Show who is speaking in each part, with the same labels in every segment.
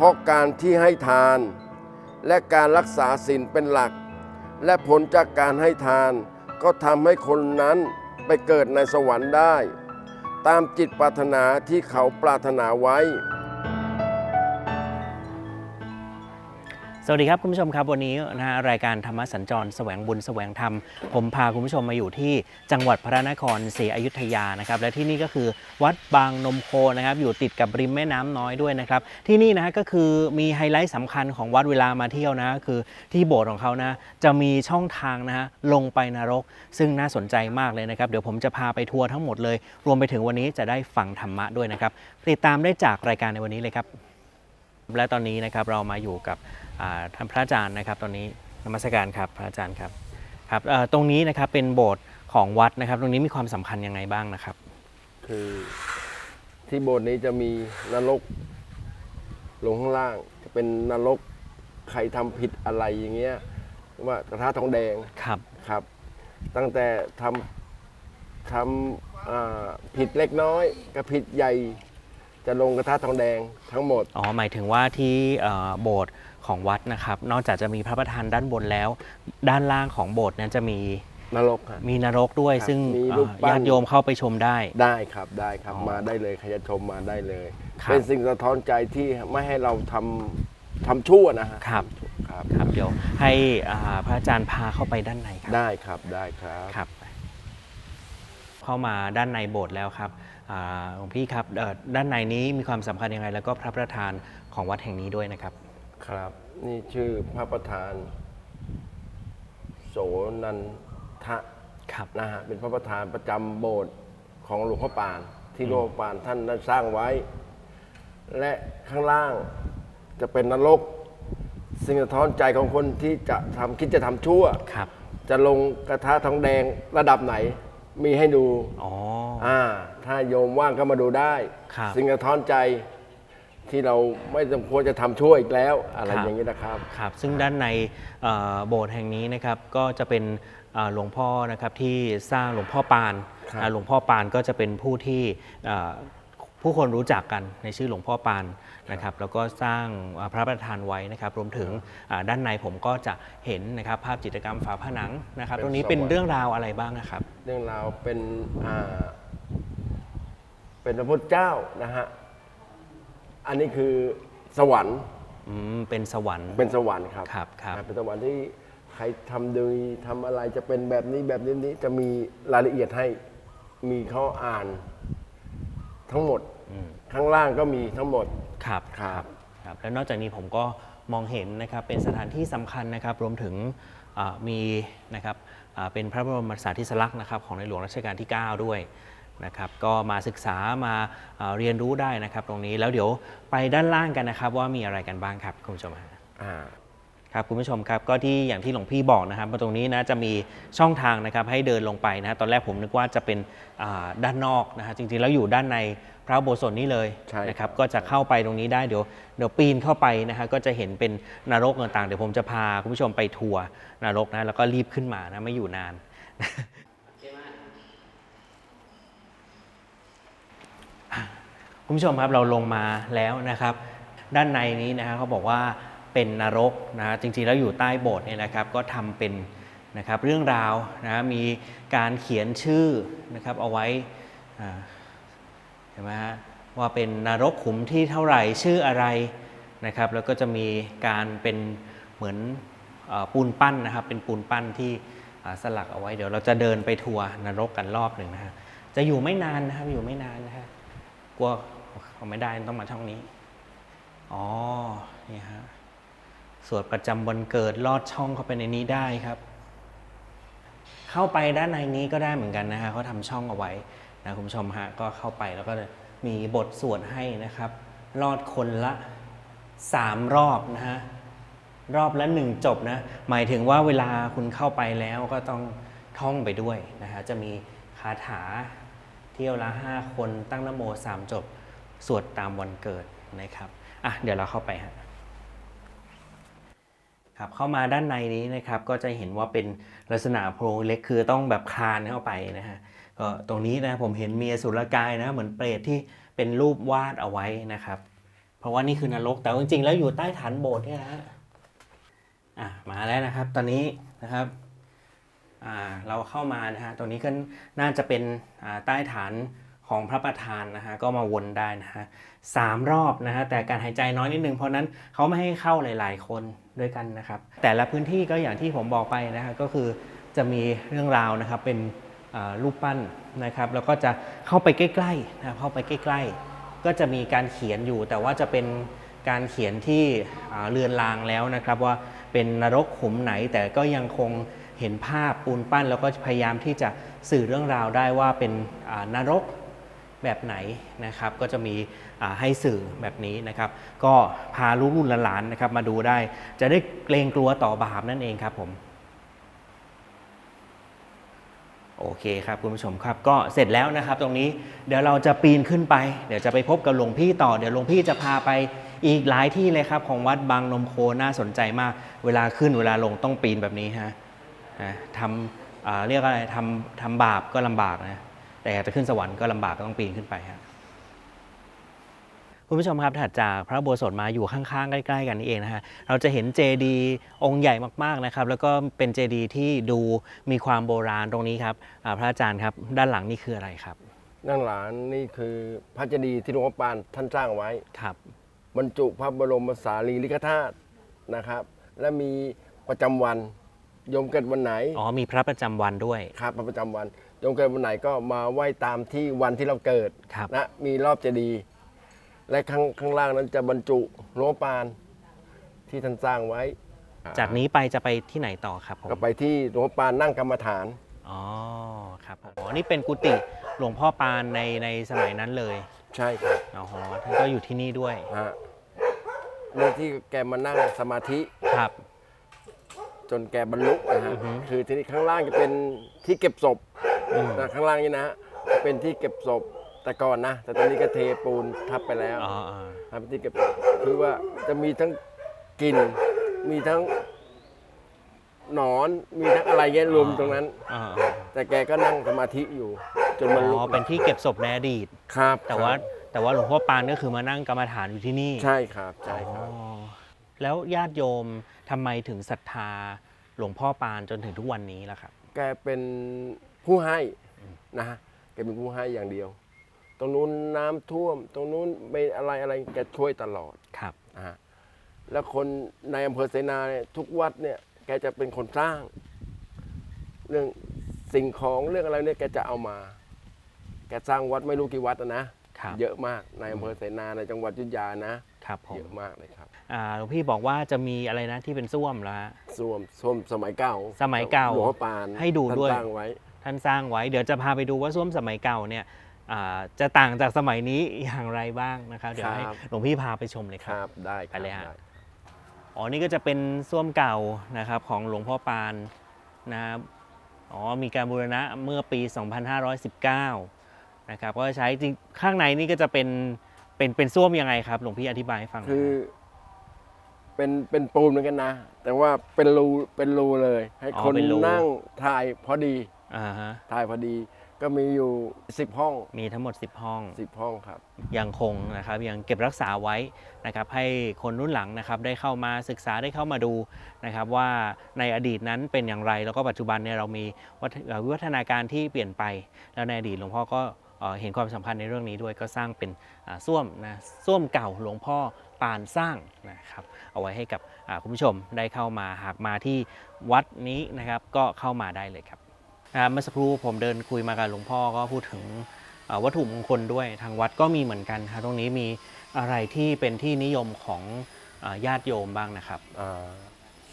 Speaker 1: ราะการที่ให้ทาน และการรักษาศีลเป็นหลัก และผลจากการให้ทาน ก็ทำให้คนนั้นไปเกิดในสวรรค์ได้ ตามจิตปรารถนาที่เขาปรารถนาไว้
Speaker 2: วัสดีครับคุณผู้ชมครับวันนี้นะฮะรายการธรรมสัญจรแสวงบุญแสวงธรรม ผมพาคุณผู้ชมมาอยู่ที่จังหวัดพระนครศรีอยุธยานะครับและที่นี่ก็คือวัดบางนมโคนะครับอยู่ติดกับริมแม่น้ำน้อยด้วยนะครับที่นี่นะฮะก็คือมีไฮไลท์สำคัญของวัดเวลามาเที่ยวนะคือที่โบสถ์ของเขานะจะมีช่องทางนะฮะลงไปนรก ซึ่งน่าสนใจมากเลยนะครับเดี๋ยวผมจะพาไปทัวร์ทั้งหมดเลย รวมไปถึงวันนี้จะได้ฟังธรรมะด้วยนะครับติดตามได้จากรายการในวันนี้เลยครับและตอนนี้นะครับเรามาอยู่กับ ท่านพระอาจารย์นะครับ ตอนนี้นมัสการครับพระอาจารย์ครับครับเอ่อตรงนี้นะครับเป็นโบสถ์ของวัดนะครับ ตรงนี้มีความสำคัญยังไงบ้างนะครับ
Speaker 1: คือที่โบสถ์นี้จะมีนรกลงข้างล่างจะเป็นนรกใครทำผิดอะไรอย่างเงี้ยว่ากระทะทองแดง
Speaker 2: ครับ
Speaker 1: ครับ ตั้งแต่ทำทำอ่าผิดเล็กน้อยกับผิดใหญ่ จะลงกระทะทองแดงทั้งหมด
Speaker 2: อ๋อ หมายถึงว่าที่เอ่อโบสถ์ของวัดนะครับ นอกจากจะมีพระประธานด้านบนแล้ว ด้านล่างของโบสถ์นั้นจะมี
Speaker 1: นรกฮะ
Speaker 2: มีนรกด้วย
Speaker 1: ครับ
Speaker 2: ซึ่ง
Speaker 1: มี
Speaker 2: เอ่อ
Speaker 1: รูปปั้น
Speaker 2: ญาติโยมเข้าไปชมได้
Speaker 1: ได้ครับได้ครับ
Speaker 2: อ๋อ
Speaker 1: มาได้เลยใครจะชมมาได้เลย
Speaker 2: ครับ
Speaker 1: เป็นสิ่งสะท้อนใจที่ไม่ให้เราทำทำชั่วนะฮะ
Speaker 2: ครับ
Speaker 1: ครับ
Speaker 2: ครับเดี๋ยวให้อ่าพระอาจารย์พาเข้าไปด้านในครับ
Speaker 1: ได้ครับได้ครับ
Speaker 2: ครับ เข้ามาด้านในโบสถ์แล้วครับอ่า หลวงพี่ครับเอ่อด้านในนี้มีความสำคัญยังไง แล้วก็พระประธานของวัดแห่งนี้ด้วยนะครับ
Speaker 1: ครับนี่ชื่อพระประธาน โสนันทะ
Speaker 2: ครับ
Speaker 1: นะฮะเป็นพระประธานประจำโบสถ์ของหลวงพ่อปาน ที่หลวงพ่อปานท่านได้สร้างไว้ และข้างล่างจะเป็นนรก สิ่งสะท้อนใจของคนที่จะทำคิดจะทำชั่ว
Speaker 2: ครับ
Speaker 1: จะลงกระทะทองแดงระดับไหน มีให้ดู
Speaker 2: อ๋อ
Speaker 1: อ่า ถ้าโยมว่างก็มาดูได้
Speaker 2: ครับ
Speaker 1: สิ่งสะท้อนใจที่เราไม่จำควรจะทำชั่วอีกแล้ว อะไร
Speaker 2: ครับ
Speaker 1: อย่างนี้นะครับ
Speaker 2: ครับซึ่งด้านในเอ่อโบสถ์แห่งนี้นะครับก็จะเป็นเอ่อหลวงพ่อนะครับที่สร้างหลวงพ่อปาน
Speaker 1: ครับ
Speaker 2: อ่าหลวงพ่อปานก็จะเป็นผู้ที่เอ่อ ผู้คนรู้จักกันในชื่อหลวงพ่อปานนะครับแล้วก็สร้างอ่าพระประธานไว้นะครับรวมถึงอ่าด้านในผมก็จะเห็นนะครับภาพจิตรกรรมฝาผนังนะครับ
Speaker 1: เป็น
Speaker 2: ตรงนี้เป็น
Speaker 1: สวรรค์
Speaker 2: เรื่องราวอะไรบ้างนะครับ
Speaker 1: เรื่องราวเป็นอ่าเป็นพระพุทธเจ้านะฮะอันนี้คือสวรรค์
Speaker 2: อืมเป็นสวรรค์
Speaker 1: เป็นสวรรค์ครับ
Speaker 2: ครับครับ
Speaker 1: อ่าเป็นสวรรค์ที่ใครทำดีทำอะไรจะเป็นแบบนี้แบบนี้นี้จะมีรายละเอียดให้มีเขาอ่าน ทั้งหมด ข้างล่างก็มีทั้งหมด
Speaker 2: ครับ
Speaker 1: ครับ
Speaker 2: ครับ แล้วนอกจากนี้ผมก็มองเห็นนะครับเป็นสถานที่สำคัญนะครับ รวมถึงอ่ามีนะครับอ่าเป็นพระบรมสารีริสลักษณ์นะครับของในหลวงรัชกาลที่ 9 ด้วยนะครับก็มาศึกษามาอ่าเรียนรู้ได้นะครับ ตรงนี้แล้วเดี๋ยวไปด้านล่างกันนะครับ ว่ามีอะไรกันบ้างครับคุณผู้ชมฮะ
Speaker 1: อ่า
Speaker 2: ครับคุณผู้ชมครับก็ที่อย่างที่หลวงพี่บอกนะครับว่าตรงนี้นะจะมีช่องทางนะครับให้เดินลงไปนะฮะตอนแรกผมนึกว่าจะเป็นอ่าด้านนอกนะฮะจริงๆแล้วอยู่ด้านในพระอุโบสถนี่เลย
Speaker 1: ใช่
Speaker 2: นะครับก็จะเข้าไปตรงนี้ได้เดี๋ยวเดี๋ยวปีนเข้าไปนะฮะก็จะเห็นเป็นนรกต่างๆ เดี๋ยวผมจะพาคุณผู้ชมไปทัวร์นรกนะแล้วก็รีบขึ้นมานะไม่อยู่นานคุณผู้ชมครับเราลงมาแล้วนะครับ ด้านในนี้นะฮะเขาบอกว่า เป็นนรกนะฮะจริงๆแล้วอยู่ใต้โบสถ์เนี่ยนะครับก็ทำเป็นนะครับเรื่องราวนะมีการเขียนชื่อนะครับเอาไว้เห็นไหมฮะว่าเป็นนรกขุมที่เท่าไหร่ชื่ออะไรนะครับ แล้วก็จะมีการเป็นเหมือนอปูนปั้นนะครับ เป็นปูนปั้นที่สลักเอาไว้ เดี๋ยวเราจะเดินไปทัวร์นรกกันรอบหนึ่งนะฮะจะอยู่ไม่นานนะครับอยู่ไม่นานนะฮะกลัวเขาไม่ได้ต้องมาช่องนี้อ๋อนี่ฮะ สวดประจำวันเกิดลอดช่องเข้าไปในนี้ได้ครับ เข้าไปด้านในนี้ก็ได้เหมือนกันนะฮะเขาทำช่องเอาไว้นะคุณผู้ชมฮะก็เข้าไปแล้วก็มีบทสวดให้นะครับ รอดคนละสามรอบนะฮะรอบละหนึ่งจบนะ หมายถึงว่าเวลาคุณเข้าไปแล้วก็ต้องท่องไปด้วยนะฮะจะมีคาถาเที่ยวละ5คนตั้งนโม3จบ สวดตามวันเกิดนะครับ อะ เดี๋ยวเราเข้าไปฮะ ครับเข้ามาด้านในนี้นะครับก็จะเห็นว่าเป็นลักษณะโพรงเล็กคือต้องแบบคลานเข้าไปนะฮะก็ตรงนี้นะผมเห็นมีสุรกายนะเหมือนเปรตที่เป็นรูปวาดเอาไว้นะครับ เพราะว่านี่คือนรกแต่จริงๆ แล้วอยู่ใต้ฐานโบสถ์เนี่ยนะฮะอะมาแล้วนะครับ ตอนนี้นะครับอ่าเราเข้ามานะฮะตรงนี้ก็น่าจะเป็นอ่าใต้ฐานของพระประธานนะฮะก็มาวนได้นะฮะ สามรอบนะฮะแต่การหายใจน้อยนิดนึงเพราะนั้นเขาไม่ให้เข้าหลาย ๆ คนด้วยกันนะครับ แต่ละพื้นที่ก็อย่างที่ผมบอกไปนะฮะก็คือจะมีเรื่องราวนะครับเป็นรูปปั้นนะครับ แล้วก็จะเข้าไปใกล้ๆนะครับเข้าไปใกล้ ๆ ก็จะมีการเขียนอยู่ แต่ว่าจะเป็นการเขียนที่เลือนลางแล้วนะครับ ว่าเป็นนรกขุมไหนแต่ก็ยังคงเห็นภาพปูนปั้น แล้วก็พยายามที่จะสื่อเรื่องราวได้ว่าเป็นนรก แบบไหนนะครับ ก็จะมีให้สื่อแบบนี้นะครับ ก็พาลูกรุ่นหลานนะครับมาดูได้ จะได้เกรงกลัวต่อบาปนั่นเองครับผมโอเคครับคุณผู้ชมครับก็เสร็จแล้วนะครับ ตรงนี้เดี๋ยวเราจะปีนขึ้นไป เดี๋ยวจะไปพบกับหลวงพี่ต่อเดี๋ยวหลวงพี่จะพาไปอีกหลายที่เลยครับของวัดบางนมโคน่าสนใจมาก เวลาขึ้นเวลาลงต้องปีนแบบนี้ฮะทำเรียกอะไรทำทำบาปก็ลำบากนะ แต่อยากจะขึ้นสวรรค์ก็ลำบากก็ต้องปีนขึ้นไปฮะคุณผู้ชมครับถัดจากพระอุโบสถมาอยู่ข้างๆ ใกล้ ๆ กันนี่เองนะฮะเราจะเห็นเจดีย์องค์ใหญ่มากๆนะครับ แล้วก็เป็นเจดีย์ที่ดูมีความโบราณตรงนี้ครับอ่าพระอาจารย์ครับด้านหลังนี่คืออะไรครับ
Speaker 1: นั่งหลานนี่คือพระเจดีย์ที่หลวงพ่อปานท่านสร้างไว้
Speaker 2: ครับ
Speaker 1: บรรจุพระบรมสารีริกธาตุนะครับ และมีประจำวันโยมเกิดวันไหน
Speaker 2: อ๋อ มีพระประจำวันด้วย
Speaker 1: ครับประจำวัน โยมเกิดวันไหนก็มาไหว้ตามที่วันที่เราเกิด
Speaker 2: ครับ
Speaker 1: นะมีรอบเจดีย์และข้างข้างล่างนั้นจะบรรจุหลวงพ่อปานที่ท่านสร้างไว้
Speaker 2: จากนี้ไปจะไปที่ไหนต่อครับผม
Speaker 1: ก็ไปที่หลวงพ่อปานนั่งกรรมฐาน
Speaker 2: อ๋อครับผมอ๋อนี่เป็นกุฏิหลวงพ่อปานในในสมัยนั้นเลย
Speaker 1: ใช่ครับ
Speaker 2: อ๋อท่านก็อยู่ที่นี่ด้วย
Speaker 1: ฮะเรื่องที่แกมานั่งสมาธิ
Speaker 2: ครับ
Speaker 1: จนแกบรรลุนะฮะ
Speaker 2: อือฮึ
Speaker 1: คือที่นี่ข้างล่างจะเป็นที่เก็บศพ
Speaker 2: อืม
Speaker 1: นะข้างล่างนี่นะฮะเป็นที่เก็บศพแต่ก่อนนะ แต่ตอนนี้ก็เทปูนทับไปแล้ว
Speaker 2: อ๋ออ๋อ
Speaker 1: ทำที่เก็บคือว่าจะมีทั้งกลิ่นมีทั้งหนอนมีทั้งอะไรเงี้ยรวมตรงนั้น
Speaker 2: อ๋อ
Speaker 1: แต่แกก็นั่งสมาธิอยู่จนบรรลุ
Speaker 2: อ๋อเป็นที่เก็บศพในอดีต
Speaker 1: ครับ
Speaker 2: แต่ว่า
Speaker 1: ครับ
Speaker 2: แต่ว่าหลวงพ่อปานก็คือมานั่งกรรมฐานอยู่ที่นี่
Speaker 1: ใช่ครับใช่ครับ
Speaker 2: อ๋อแล้วญาติโยมทำไมถึงศรัทธาหลวงพ่อปานจนถึงทุกวันนี้ล่ะครับ
Speaker 1: แกเป็น ผู้ให้นะฮะแกเป็นผู้ให้อย่างเดียว ตรงนู้นน้ำท่วม ตรงนู้นไม่อะไรอะไรแกช่วยตลอด
Speaker 2: ครับ
Speaker 1: นะฮะแล้วคนในอำเภอเสนาเนี่ยทุกวัดเนี่ยแกจะเป็นคนสร้าง เรื่องสิ่งของเรื่องอะไรเนี่ยแกจะเอามา แกสร้างวัดไม่รู้กี่วัดอะนะครับเยอะมากในอำเภอเสนาในจังหวัดอยุธยานะครับ
Speaker 2: ผม
Speaker 1: เยอะมากเลยครับ
Speaker 2: อ่าหลวงพี่บอกว่าจะมีอะไรนะที่เป็นส้วมแล้วฮะ
Speaker 1: ส้วมส้วมสมัยเก่า
Speaker 2: สมัยเก่า
Speaker 1: หลวงพ่อปาน
Speaker 2: ให้ดูด้วย
Speaker 1: ท่านสร้างไว้
Speaker 2: ท่านสร้างไว้ เดี๋ยวจะพาไปดูว่าส้วมสมัยเก่าเนี่ยอ่าจะต่างจากสมัยนี้อย่างไรบ้างนะครับเดี๋ยวให้
Speaker 1: ครับ
Speaker 2: หลวงพี่พาไปชมเลยค
Speaker 1: ครับรับได้ค
Speaker 2: ไป
Speaker 1: รับ
Speaker 2: เลยฮะ
Speaker 1: ได้
Speaker 2: อ๋อนี่ก็จะเป็นส้วมเก่านะครับของหลวงพ่อปานนะครับอ๋อมีการบูรณะเมื่อปี 2519นะครับก็ใช้จริงข้างในนี่ก็จะเป็นเป็นเป็นส้วมยังไงครับ หลวงพี่อธิบายให้ฟังหน่ย
Speaker 1: คือเป็นเป็นปูนเหมือนกันนะ แต่ว่าเป็นรูเป็นรูเลย ให้คนนั่งถ่ายพอดี
Speaker 2: อ่าฮะ
Speaker 1: ถ่ายพอดีก็มีอยู่สิบห้อง
Speaker 2: มีทั้งหมด 10 ห้อง
Speaker 1: สิบห้องครับ
Speaker 2: ยังคงนะครับยังเก็บรักษาไว้นะครับให้คนรุ่นหลังนะครับได้เข้ามาศึกษาได้เข้ามาดูนะครับว่าในอดีตนั้นเป็นอย่างไร แล้วก็ปัจจุบันเนี่ยเรามีวัฒเอ่อวิวัฒนาการที่เปลี่ยนไป แล้วในอดีตหลวงพ่อก็เอ่อเห็นความสำคัญในเรื่องนี้ด้วยก็สร้างเป็นอ่าส้วมนะส้วมเก่าหลวงพ่อปานสร้างนะครับเอาไว้ให้กับอ่าคุณผู้ชมได้เข้ามาหากมาที่วัดนี้นะครับก็เข้ามาได้เลยครับอ่า เมื่อสักครู่ผมเดินคุยมากับหลวงพ่อก็พูดถึงอ่าวัตถุมงคลด้วยทางวัดก็มีเหมือนกันครับตรงนี้มีอะไรที่เป็นที่นิยมของอาญาติโยมบ้างนะครับ
Speaker 1: อ่า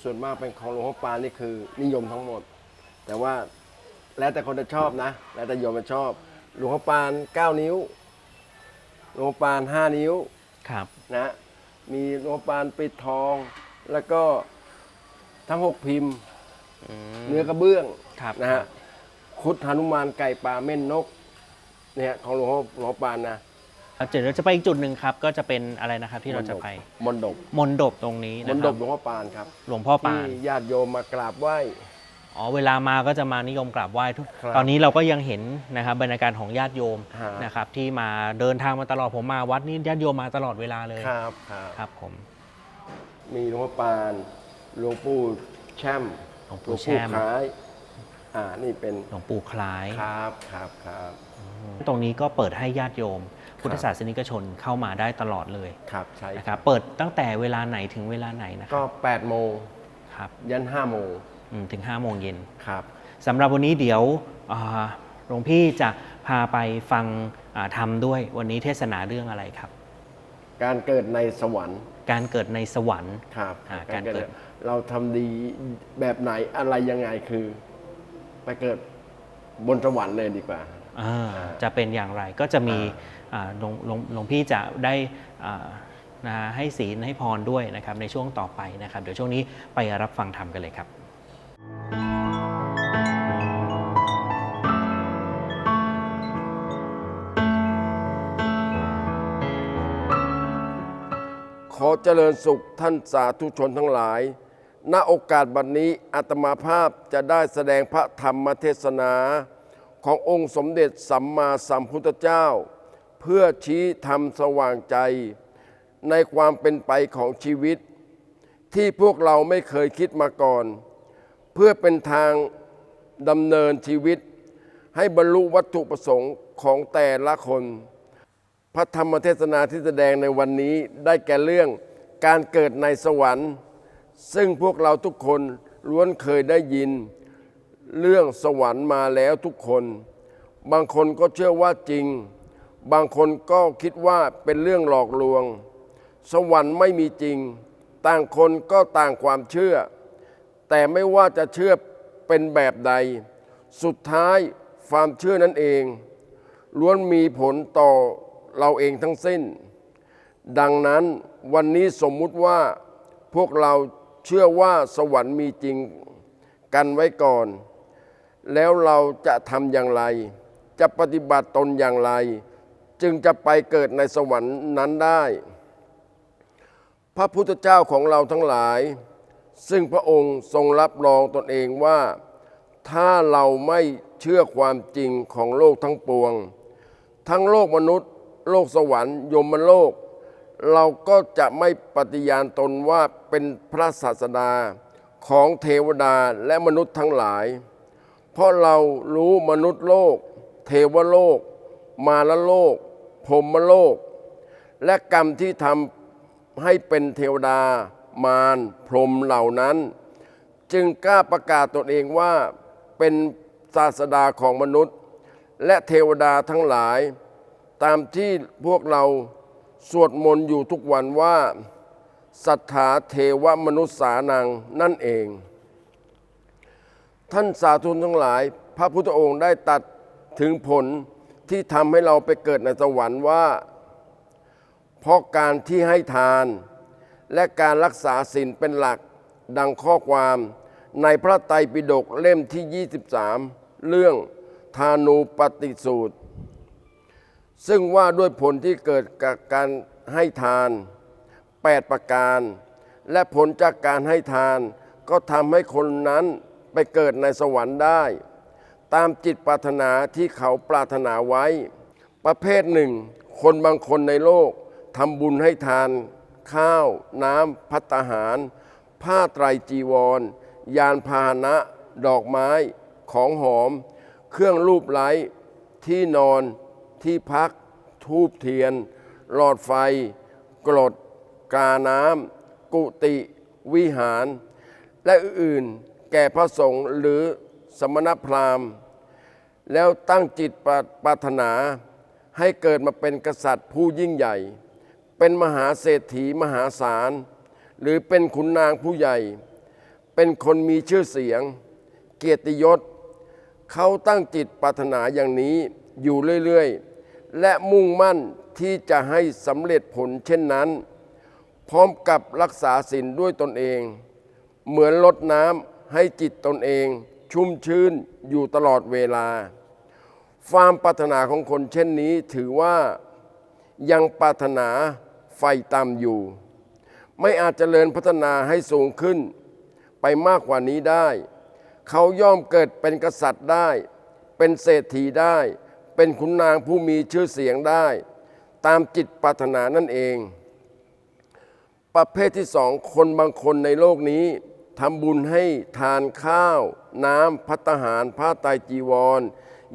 Speaker 1: ส่วนมากเป็นของหลวงพ่อปานนี่คือนิยมทั้งหมด แต่ว่าแล้วแต่คนจะชอบนะ แล้วแต่โยมจะชอบ หลวงพ่อปาน 9 นิ้ว หลวงพ่อปาน 5 นิ้ว
Speaker 2: ครับ
Speaker 1: นะ มีหลวงพ่อปานปิดทอง แล้วก็ทั้ง 6 พิมพ์
Speaker 2: อืม
Speaker 1: เนื้อกระเบื้อง
Speaker 2: ครับ
Speaker 1: นะฮะ คุดหนุมานไก่ปลาเม่นนกเนี่ยของหลวงพ่อหลวงพ่อปานนะ
Speaker 2: เดี๋ยวเราจะไปอีกจุดหนึ่งครับ ก็จะเป็นอะไรนะครับที่เราจะไป
Speaker 1: มนดบ
Speaker 2: มนดบตรงนี้
Speaker 1: ม
Speaker 2: นะ
Speaker 1: น
Speaker 2: ค
Speaker 1: ด
Speaker 2: รั
Speaker 1: บบหลวงพ่อปานครับ
Speaker 2: หลวงพ่อปา
Speaker 1: ที่
Speaker 2: น
Speaker 1: ญาติโยมมากราบไหว้
Speaker 2: อ๋อเวลามาก็จะมานิยมกราบไหว้ทุก
Speaker 1: ครับ
Speaker 2: ตอนนี้เราก็ยังเห็นนะครับบรรยากาศของญาติโยม
Speaker 1: ฮะ
Speaker 2: นะครับที่มาเดินทางมาตลอดผมมาวัดนี้ญาติโยมมาตลอดเวลาเลย
Speaker 1: ครับครับ
Speaker 2: ครับผม
Speaker 1: มีหลวงพ่อปานหลวงปู่แช่ม
Speaker 2: หลวงปู่แช่ม
Speaker 1: คล้าย อ่านี่เป็น
Speaker 2: หลวงปู่คล้าย
Speaker 1: ครับครับครับ
Speaker 2: ตรงนี้ก็เปิดให้ญาติโยม พุทธศาสนิกชนเข้ามาได้ตลอดเลย
Speaker 1: ครับใช่
Speaker 2: นะครับเปิดตั้งแต่เวลาไหนถึงเวลาไหนนะค
Speaker 1: ก็
Speaker 2: รับ
Speaker 1: 8โมง
Speaker 2: ครับ
Speaker 1: ยัน5โมง
Speaker 2: อืมถึง5โมงเย็น
Speaker 1: ครับ
Speaker 2: สำหรับวันนี้เดี๋ยวอ่าหลวงพี่จะพาไปฟังอ่าธรรมด้วยวันนี้เทศนาเรื่องอะไรครับ
Speaker 1: การเกิดในสวรรค์
Speaker 2: การเกิดในสวรรค์
Speaker 1: ครับ
Speaker 2: อ่าการเกิด
Speaker 1: เราทำดีแบบไหนอะไรยังไงคือ ไปเกิดบนสวรรค์เลยดีกว่า
Speaker 2: อ่าจะเป็นอย่างไรก็จะมี
Speaker 1: อ่า
Speaker 2: อ่าหลวงหลวงหลวงพี่จะได้อ่านะฮะให้ศีลให้พรด้วยนะครับในช่วงต่อไปนะครับ เดี๋ยวช่วงนี้ไปรับฟังธรรมกันเลยครับ
Speaker 1: ขอเจริญสุขท่านสาธุชนทั้งหลาย ณโอกาสบัดนนี้อาตมาภาพจะได้แสดงพระธรรมเทศนาขององค์สมเด็จสัมมาสัมพุทธเจ้า เพื่อชี้ธรรมสว่างใจ ในความเป็นไปของชีวิต ที่พวกเราไม่เคยคิดมาก่อน เพื่อเป็นทางดำเนินชีวิต ให้บรรลุวัตถุประสงค์ของแต่ละคน พระธรรมเทศนาที่แสดงในวันนี้ได้แก่เรื่องการเกิดในสวรรค์ ซึ่งพวกเราทุกคนล้วนเคยได้ยิน เรื่องสวรรค์มาแล้วทุกคน บางคนก็เชื่อว่าจริง บางคนก็คิดว่าเป็นเรื่องหลอกลวง สวรรค์ไม่มีจริง ต่างคนก็ต่างความเชื่อ แต่ไม่ว่าจะเชื่อเป็นแบบใด สุดท้ายความเชื่อนั้นเอง ล้วนมีผลต่อเราเองทั้งสิ้น ดังนั้นวันนี้สมมุติว่าพวกเรา เชื่อว่าสวรรค์มีจริงกันไว้ก่อน แล้วเราจะทำอย่างไร จะปฏิบัติตนอย่างไร จึงจะไปเกิดในสวรรค์นั้นได้ พระพุทธเจ้าของเราทั้งหลาย ซึ่งพระองค์ทรงรับรองตนเองว่า ถ้าเราไม่เชื่อความจริงของโลกทั้งปวง ทั้งโลกมนุษย์ โลกสวรรค์ ยมโลก เราก็จะไม่ปฏิญาณตนว่าเป็นพระศาสดาของเทวดาและมนุษย์ทั้งหลาย เพราะเรารู้มนุษย์โลก เทวโลก มาลโลกพรหมโลก และกรรมที่ทำให้เป็นเทวดา มารพรหมเหล่านั้น จึงกล้าประกาศตนเองว่าเป็นศาสดาของมนุษย์ และเทวดาทั้งหลาย ตามที่พวกเรา สวดมนต์อยู่ทุกวันว่าสัทธาเทวมนุษย์สานังนั่นเอง ท่านสาธุชนทั้งหลาย พระพุทธองค์ได้ตัดถึงผลที่ทำให้เราไปเกิดในสวรรค์ว่า เพราะการที่ให้ทาน และการรักษาศีลเป็นหลักดังข้อความในพระไตรปิฎกเล่มที่ 23 เรื่องทานูปฏิสูตร ซึ่งว่าด้วยผลที่เกิดจากการให้ทาน 8 ประการ และผลจากการให้ทาน ก็ทำให้คนนั้นไปเกิดในสวรรค์ได้ ตามจิตปรารถนาที่เขาปรารถนาไว้ ประเภทหนึ่ง คนบางคนในโลกทำบุญให้ทาน ข้าว น้ำพัตตาหาร ผ้าไตรจีวร ยานพาหนะ ดอกไม้ ของหอม เครื่องรูปไล้ที่นอน ที่พัก ทูบเทียน หลอดไฟ กรด กาน้ำกุฏิวิหาร และอื่นๆแก่พระสงฆ์หรือสมณพราหมณ์ แล้วตั้งจิตปรารถนาให้เกิดมาเป็นกษัตริย์ผู้ยิ่งใหญ่ เป็นมหาเศรษฐีมหาศาล หรือเป็นขุนนางผู้ใหญ่ เป็นคนมีชื่อเสียง เกียรติยศ เขาตั้งจิตปรารถนาอย่างนี้อยู่เรื่อย ๆ และมุ่งมั่นที่จะให้สำเร็จผลเช่นนั้น พร้อมกับรักษาศีลด้วยตนเอง เหมือนลดน้ำให้จิตตนเอง ชุ่มชื้นอยู่ตลอดเวลาความปรารถนาของคนเช่นนี้ถือว่ายังปรารถนาไฟต่ำอยู่ ไม่อาจเจริญพัฒนาให้สูงขึ้น ไปมากกว่านี้ได้ เขาย่อมเกิดเป็นกษัตริย์ได้ เป็นเศรษฐีได้ เป็นขุนนางผู้มีชื่อเสียงได้ ตามจิตปรารถนานั่นเอง ประเภทที่สองคนบางคนในโลกนี้ทำบุญให้ทานข้าว น้ำพัตหารผ้าไตจีวร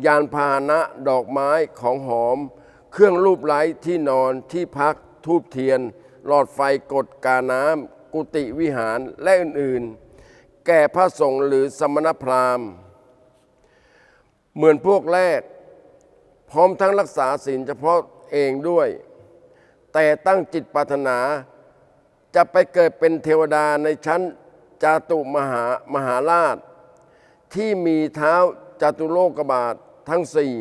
Speaker 1: ยานพาหนะดอกไม้ของหอม เครื่องรูปไล้ที่นอนที่พักทูบเทียน หลอดไฟกดกาน้ำกุฏิวิหารและอื่นๆ แก่พระสงฆ์หรือสมณพราหมณ์ เหมือนพวกแรก พร้อมทั้งรักษาศีลเฉพาะเองด้วย แต่ตั้งจิตปรารถนา จะไปเกิดเป็นเทวดาในชั้นจาตุมหามหาราช ที่มีเท้าจาตุโลกบาททั้งสี่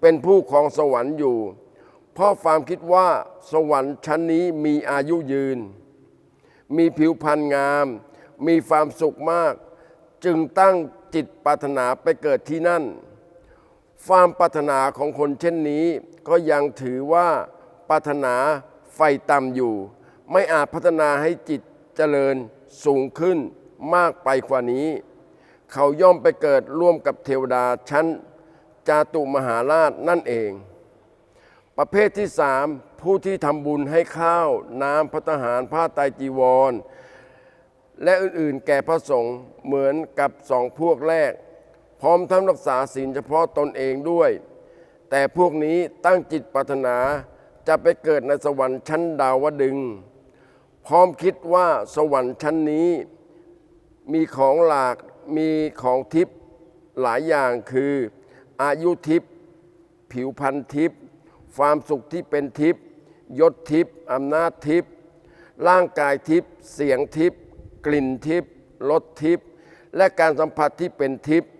Speaker 1: เป็นผู้ของสวรรค์อยู่ เพราะความคิดว่าสวรรค์ชั้นนี้มีอายุยืน มีผิวพรรณงาม มีความสุขมาก จึงตั้งจิตปรารถนาไปเกิดที่นั่น ความปรารถนาของคนเช่นนี้ ก็ยังถือว่าปรารถนาไฟต่ำอยู่ ไม่อาจพัฒนาให้จิตเจริญสูงขึ้นมากไปกว่านี้ เขาย่อมไปเกิดร่วมกับเทวดาชั้น จาตุมหาราชนั่นเอง ประเภทที่สามผู้ที่ทำบุญให้ข้าวน้ำพัตหารผ้าไตรจีวร และอื่นๆ แก่พระสงฆ์เหมือนกับสองพวกแรก พร้อมทั้งรักษาศีลเฉพาะตนเองด้วย แต่พวกนี้ตั้งจิตปรารถนาจะไปเกิดในสวรรค์ชั้นดาวดึง พร้อมคิดว่าสวรรค์ชั้นนี้ มีของหลากมีของทิพย์หลายอย่างคือ อายุทิพย์ผิวพรรณทิพย์ความสุขที่เป็นทิพย์ยศทิพย์อำนาจทิพย์ร่างกายทิพย์เสียงทิพย์กลิ่นทิพย์รสทิพย์และการสัมผัสที่เป็นทิพย์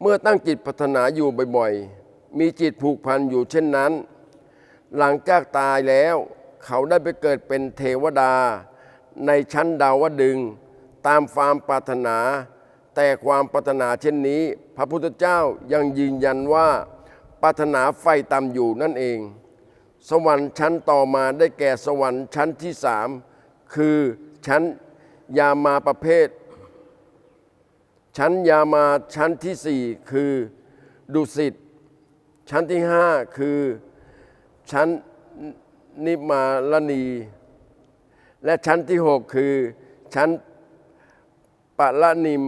Speaker 1: เมื่อตั้งจิตพัฒนาอยู่บ่อยๆ มีจิตผูกพันอยู่เช่นนั้น หลังจากตายแล้วเขาได้ไปเกิดเป็นเทวดา ในชั้นดาวดึง ตามความปรารถนา แต่ความปรารถนาเช่นนี้ พระพุทธเจ้ายังยืนยันว่าปรารถนาไฟต่ำอยู่นั่นเอง สวรรค์ชั้นต่อมาได้แก่สวรรค์ชั้นที่สามคือชั้นยามาประเภท ชั้นยามาชั้นที่สี่คือดุสิตชั้นที่ห้าคือชั้นนิมาลนีและชั้นที่หกคือชั้นปะละนิม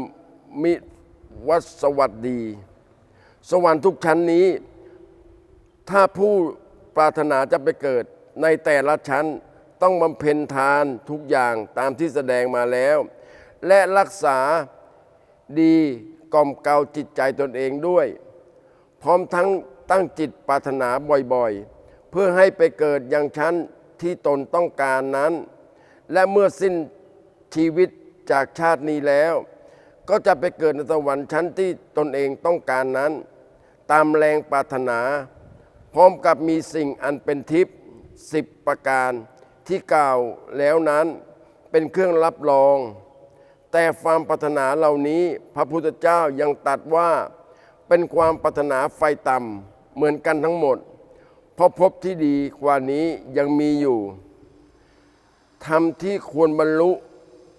Speaker 1: มิวัสวัสดี สวรรค์ทุกชั้นนี้ ถ้าผู้ปรารถนาจะไปเกิดในแต่ละชั้นต้องบำเพ็ญทานทุกอย่างตามที่แสดงมาแล้ว และรักษา ดีกล่อมเกลาจิตใจตนเองด้วย พร้อมทั้งตั้งจิตปรารถนาบ่อยๆ เพื่อให้ไปเกิดอย่างชั้นที่ตนต้องการนั้น และเมื่อสิ้นชีวิตจากชาตินี้แล้ว ก็จะไปเกิดในสวรรค์ชั้นที่ตนเองต้องการนั้น ตามแรงปรารถนา พร้อมกับมีสิ่งอันเป็นทิพย์สิบประการที่กล่าวแล้วนั้นเป็นเครื่องรับรอง แต่ความปรารถนาเหล่านี้พระพุทธเจ้ายังตรัดว่าเป็นความปรารถนาไฟต่ำเหมือนกันทั้งหมด เพราะพบที่ดีกว่านี้ยังมีอยู่ทำที่ควรบรรลุ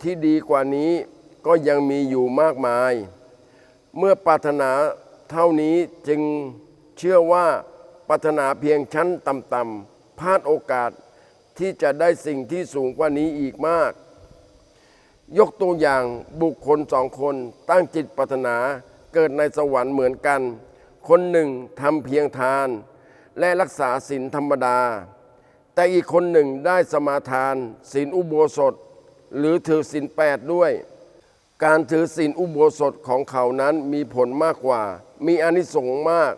Speaker 1: ที่ดีกว่านี้ก็ยังมีอยู่มากมาย เมื่อปรารถนาเท่านี้จึงเชื่อว่าปรารถนาเพียงชั้นต่ำๆพลาดโอกาสที่จะได้สิ่งที่สูงกว่านี้อีกมาก ยกตัวอย่างบุคคลสองคนตั้งจิตปรารถนาเกิดในสวรรค์เหมือนกัน คนหนึ่งทำเพียงทาน และรักษาศีลธรรมดา แต่อีกคนหนึ่งได้สมาทานศีลอุโบสถ หรือถือศีลแปดด้วย การถือศีลอุโบสถของเขานั้นมีผลมากกว่า มีอานิสงส์มาก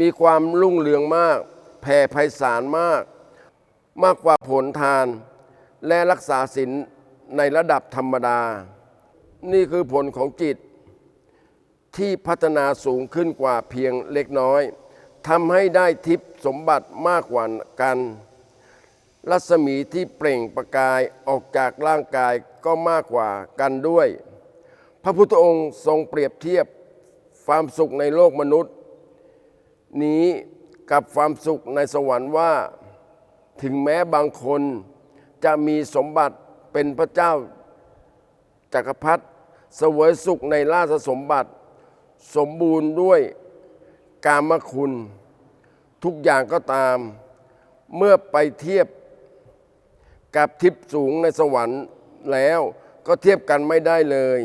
Speaker 1: มีความรุ่งเรืองมาก แผ่ไพศาลมาก มากกว่าผลทาน และรักษาศีล ในระดับธรรมดา นี่คือผลของจิต ที่พัฒนาสูงขึ้นกว่าเพียงเล็กน้อยทำให้ได้ทิพย์สมบัติมากกว่ากัน รัศมีที่เปล่งประกายออกจากร่างกายก็มากกว่ากันด้วย พระพุทธองค์ทรงเปรียบเทียบความสุขในโลกมนุษย์ นี้กับความสุขในสวรรค์ว่า ถึงแม้บางคนจะมีสมบัติ เป็นพระเจ้าจักรพรรดิเสวยสุขในราชสมบัติ สมบูรณ์ด้วยกามคุณ ทุกอย่างก็ตาม เมื่อไปเทียบกับทิพย์สูงในสวรรค์แล้วก็เทียบกันไม่ได้เลย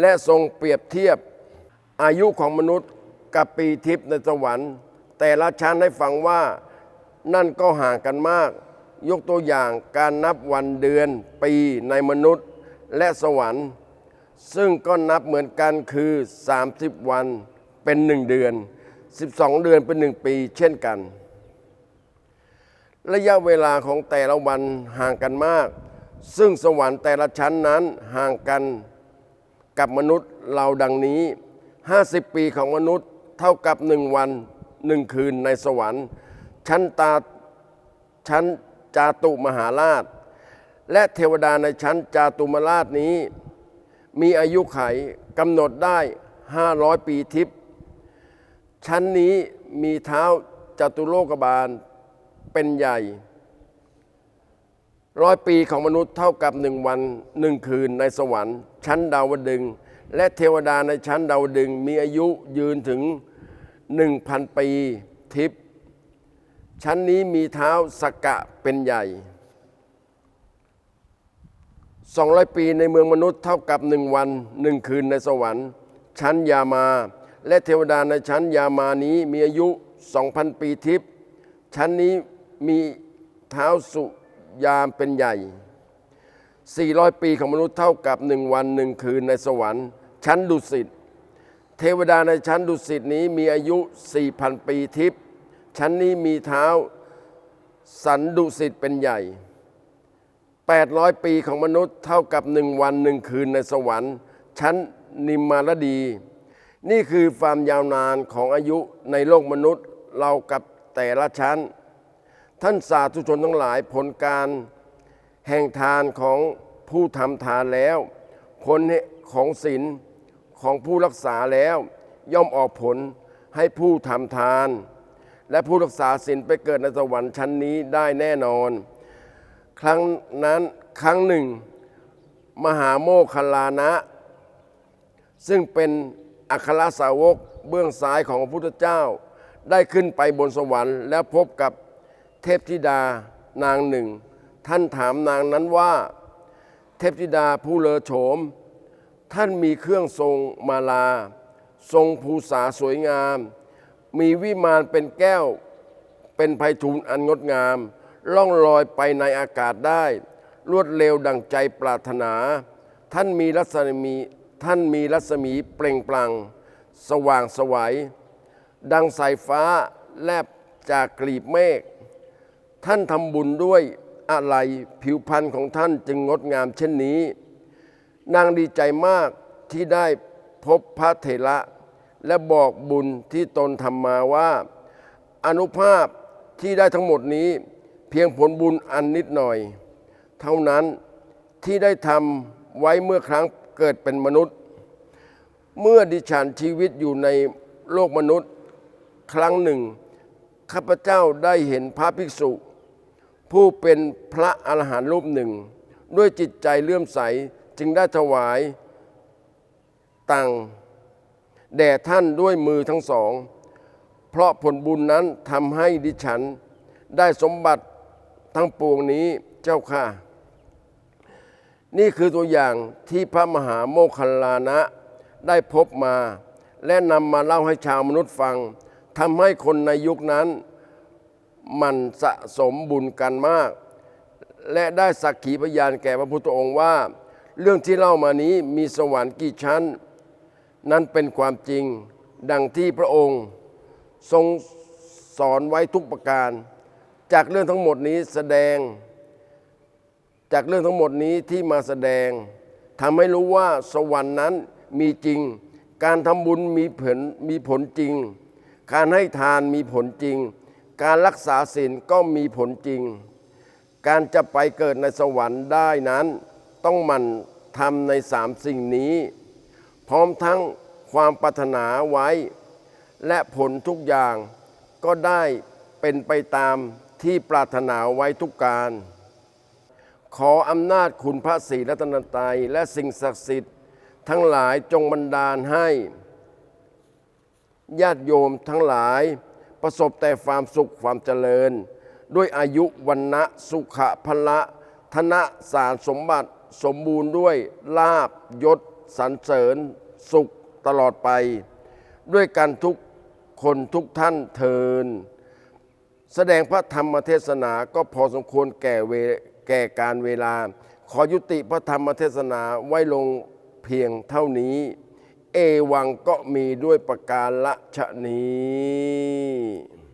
Speaker 1: และทรงเปรียบเทียบอายุของมนุษย์กับปีทิพย์ในสวรรค์ แต่ละชั้นให้ฟังว่านั่นก็ห่างกันมาก ยกตัวอย่างการนับวันเดือนปีในมนุษย์และสวรรค์ ซึ่งก็นับเหมือนกันคือ 30 วันเป็นหนึ่งเดือน 12 เดือนเป็นหนึ่งปีเช่นกัน ระยะเวลาของแต่ละวันห่างกันมาก ซึ่งสวรรค์แต่ละชั้นนั้นห่างกันกับมนุษย์เราดังนี้ 50 ปีของมนุษย์เท่ากับหนึ่งวันหนึ่งคืนในสวรรค์ ชั้นตาชั้น จาตุมหาราช และเทวดาในชั้นจาตุมราชนี้ มีอายุไขกำหนดได้ 500 ปีทิพย์ชั้นนี้มีเท้าจตุโลกบาลเป็นใหญ่ร้อยปีของมนุษย์เท่ากับหนึ่งวันหนึ่งคืนในสวรรค์ ชั้นดาวดึง และเทวดาในชั้นดาวดึงมีอายุยืนถึงหนึ่งพันปีทิพย์ ชั้นนี้มีเท้าสกกะเป็นใหญ่ 200 ปีในเมืองมนุษย์เท่ากับหนึ่งวันหนึ่งคืนในสวรรค์ ชั้นยามา และเทวดาในชั้นยามานี้มีอายุ 2,000 ปีทิพย์ชั้นนี้มีเท้าสุยามเป็นใหญ่ 400 ปีของมนุษย์เท่ากับหนึ่งวันหนึ่งคืนในสวรรค์ ชั้นดุสิตเทวดาในชั้นดุสิตนี้มีอายุ 4,000 ปีทิพย์ ชั้นนี้มีเท้าสันดุสิตเป็นใหญ่ 800 ปีของมนุษย์เท่ากับหนึ่งวันหนึ่งคืนในสวรรค์ ชั้นนิมมารดี นี่คือความยาวนานของอายุในโลกมนุษย์เรากับแต่ละชั้น ท่านสาธุชนทั้งหลายผลการแห่งทานของผู้ทำทานแล้ว ผลของศีลของผู้รักษาแล้ว ย่อมออกผลให้ผู้ทำทาน และผู้รักษาศีลไปเกิดในสวรรค์ชั้นนี้ได้แน่นอน ครั้งนั้นครั้งหนึ่ง มหาโมคคัลลานะ ซึ่งเป็นอัครสาวกเบื้องซ้ายของพระพุทธเจ้า ได้ขึ้นไปบนสวรรค์ แล้วพบกับเทพธิดานางหนึ่ง ท่านถามนางนั้นว่า เทพธิดาผู้เลอโฉม ท่านมีเครื่องทรงมาลา ทรงภูษาสวยงาม มีวิมานเป็นแก้ว เป็นไพฑูรย์อันงดงาม ล่องลอยไปในอากาศได้ รวดเร็วดังใจปรารถนา ท่านมีรัศมีท่านมีรัศมีเปล่งปลั่งสว่างสวัยดังสายฟ้าแลบจากกลีบเมฆท่านทำบุญด้วยอะไรผิวพรรณของท่านจึงงดงามเช่นนี้ นางดีใจมากที่ได้พบพระเถระ และบอกบุญที่ตนทำมาว่า อนุภาพที่ได้ทั้งหมดนี้ เพียงผลบุญอันนิดหน่อย เท่านั้นที่ได้ทำไว้เมื่อครั้งเกิดเป็นมนุษย์ เมื่อดิฉันชีวิตอยู่ในโลกมนุษย์ ครั้งหนึ่ง ข้าพเจ้าได้เห็นพระภิกษุ ผู้เป็นพระอรหันต์รูปหนึ่ง ด้วยจิตใจเลื่อมใสจึงได้ถวายตังค์ แด่ท่านด้วยมือทั้งสอง เพราะผลบุญนั้นทำให้ดิฉัน ได้สมบัติทั้งปวงนี้เจ้าค่ะ นี่คือตัวอย่างที่พระมหาโมคคัลลานะได้พบมา และนำมาเล่าให้ชาวมนุษย์ฟังทำให้คนในยุคนั้นมันสะสมบุญกันมาก และได้สักขีพยานแก่พระพุทธองค์ว่า เรื่องที่เล่ามานี้มีสวรรค์กี่ชั้น นั้นเป็นความจริงดังที่พระองค์ทรงสอนไว้ทุกประการ จากเรื่องทั้งหมดนี้แสดง จากเรื่องทั้งหมดนี้ที่มาแสดงทำให้รู้ว่าสวรรค์นั้นมีจริง การทำบุญมีผลมีผลจริง การให้ทานมีผลจริง การรักษาศีลก็มีผลจริง การจะไปเกิดในสวรรค์ได้นั้น ต้องหมั่นทำในสามสิ่งนี้ พร้อมทั้งความปรารถนาไว้ และผลทุกอย่างก็ได้เป็นไปตามที่ปรารถนาไว้ทุกการ ขออำนาจคุณพระศรีรัตนตรัยและสิ่งศักดิ์สิทธิ์ ทั้งหลายจงบันดาลให้ ญาติโยมทั้งหลายประสบแต่ความสุขความเจริญ ด้วยอายุวันนะสุขะพละธนะสารสมบัติสมบูรณ์ด้วยลาบยศ สรรเสริญ สุขตลอดไป ด้วยกันทุกคนทุกท่านเทิน แสดงพระธรรมเทศนาก็พอสมควรแก่เวแก่การเวลา ขอยุติพระธรรมเทศนาไว้ลงเพียงเท่านี้ เอวังก็มีด้วยประการละชะนี้